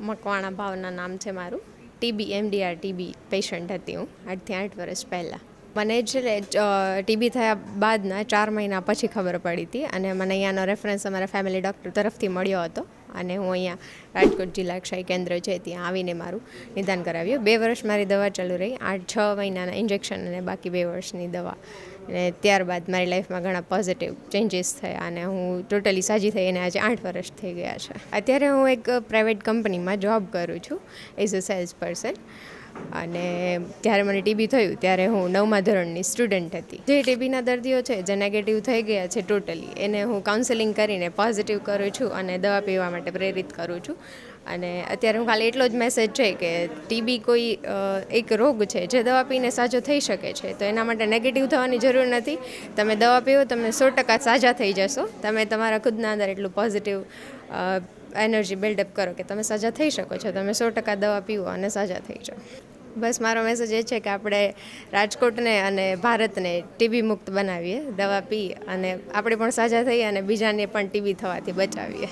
મકવાણા ભાવના નામ છે મારું. ટીબી એમડીઆર ટીબી પેશન્ટ હતી હું આઠથી આઠ વર્ષ પહેલાં. મને છે ટીબી થયા બાદના ચાર મહિના પછી ખબર પડી હતી અને મને અહીંયાનો રેફરન્સ અમારા ફેમિલી ડૉક્ટર તરફથી મળ્યો હતો અને હું અહીંયા રાજકોટ જિલ્લા ક્ષય કેન્દ્ર છે ત્યાં આવીને મારું નિદાન કરાવ્યું. બે વર્ષ મારી દવા ચાલુ રહી. આઠ, છ મહિનાના ઇન્જેક્શન અને બાકી બે વર્ષની દવા. અને ત્યારબાદ મારી લાઈફમાં ઘણા પોઝિટિવ ચેન્જીસ થયા અને હું ટોટલી સાજી થઈ અને આજે આઠ વર્ષ થઈ ગયા છે. અત્યારે હું એક પ્રાઇવેટ કંપનીમાં જોબ કરું છું એઝ અ સેલ્સ પર્સન અને જ્યારે મને ટીબી થયું ત્યારે હું નવમા ધોરણની સ્ટુડન્ટ હતી. જે ટીબીના દર્દીઓ છે જે નેગેટિવ થઈ ગયા છે ટોટલી એને હું કાઉન્સેલિંગ કરીને પોઝિટિવ કરું છું અને દવા પીવા માટે પ્રેરિત કરું છું. અને અત્યારે હું ખાલી એટલો જ મેસેજ છે કે ટીબી કોઈ એક રોગ છે જે દવા પીને સાજો થઈ શકે છે, તો એના માટે નેગેટિવ થવાની જરૂર નથી. તમે દવા પીવો તમે સો ટકા સાજા થઈ જશો. તમે તમારા ખુદના અંદર એટલું પોઝિટિવ એનર્જી બિલ્ડઅપ કરો કે તમે સાજા થઈ શકો છો. તમે સો ટકા દવા પીવો અને સાજા થઈ જાઓ. બસ મારો મેસેજ એ છે કે આપણે રાજકોટને અને ભારતને ટીબી મુક્ત બનાવીએ. દવા પી અને આપણે પણ સાજા થઈ અને બીજાને પણ ટીબી થવાથી બચાવીએ.